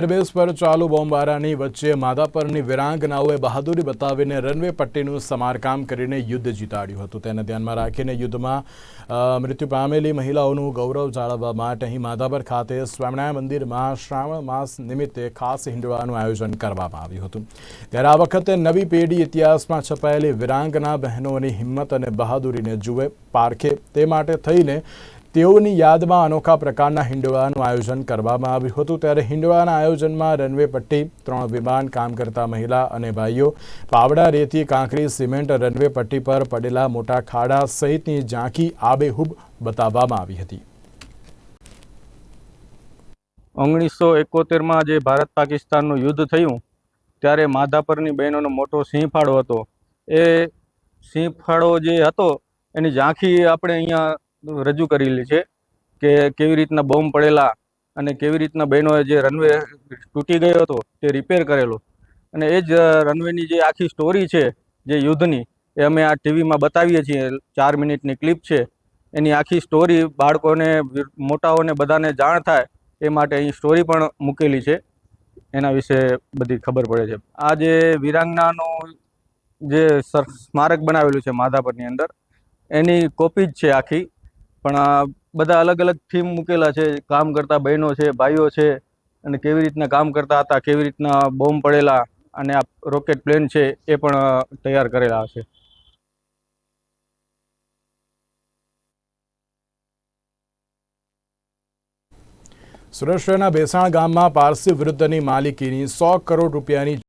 Airbase પર ચાલુ બોમ્બારાની વચ્ચે માધાપરની વિરાંગનાઓએ બહાદુરી બતાવીને રનવે પટ્ટીનું સમારકામ કરીને યુદ્ધ જીતાડ્યું હતું. તેને ધ્યાનમાં રાખીને યુદ્ધમાં મૃત્યુ પામેલી મહિલાઓનું ગૌરવ જાળવવા માટે અહીં માધાપર ખાતે સ્વામિનારાયણ મંદિરમાં શ્રાવણ માસ નિમિત્તે ખાસ હિંડવાનું આયોજન કરવામાં આવ્યું હતું. ત્યારે આ વખતે નવી પેઢી ઇતિહાસમાં છપાયેલી વિરાંગના બહેનોની હિંમત અને બહાદુરીને જુએ પારખે તે માટે થઈને તેઓની યાદમાં અનોખા પ્રકારના હિંડવાનું આયોજન કરવામાં આવ્યું હતું. ત્યારે હિંડવાના આયોજનમાં રનવે પટ્ટી, ત્રણ વિમાન કામ કરતા મહિલા અને ભાઈઓ, પાવડા, રેતી, કાંકરી, સિમેન્ટ, રનવે પટ્ટી પર પડેલા મોટા ખાડા સહિતની ઝાંખી આબેહૂબ બતાવવામાં આવી હતી. ઓગણીસો એકોતેરમાં જે ભારત પાકિસ્તાનનું યુદ્ધ થયું, ત્યારે માધાપરની બહેનોનો મોટો સિંહફાળો હતો. એ સિંહફાળો જે હતો, એની ઝાંખી આપણે અહીંયા રજૂ કરેલી છે કે કેવી રીતના બોમ્બ પડેલા અને કેવી રીતના બહેનોએ જે રનવે તૂટી ગયો હતો તે રિપેર કરેલો. અને એ જ રનવેની જે આખી સ્ટોરી છે, જે યુદ્ધની, એ અમે આ ટીવીમાં બતાવીએ છીએ. ચાર મિનિટની ક્લિપ છે. એની આખી સ્ટોરી બાળકોને, મોટાઓને બધાને જાણ થાય એ માટે અહીં સ્ટોરી પણ મૂકેલી છે. એના વિશે બધી ખબર પડે છે. આ જે વિરાંગનાનું જે સ્મારક બનાવેલું છે માધાપરની અંદર, એની કોપી જ છે આખી. પણ બધા અલગ અલગ થીમ મૂકેલા છે. કામ કરતા બહેનો છે, ભાઈઓ છે અને કેવી રીતના કામ કરતા હતા, કેવી રીતના બોમ્બ પડેલા અને આ રોકેટ પ્લેન છે એ પણ તૈયાર કરેલા છે સુરેશ્વરના ભેસાણ ગામમાં પારસી વૃદ્ધની માલિકીની સો કરોડ રૂપિયાની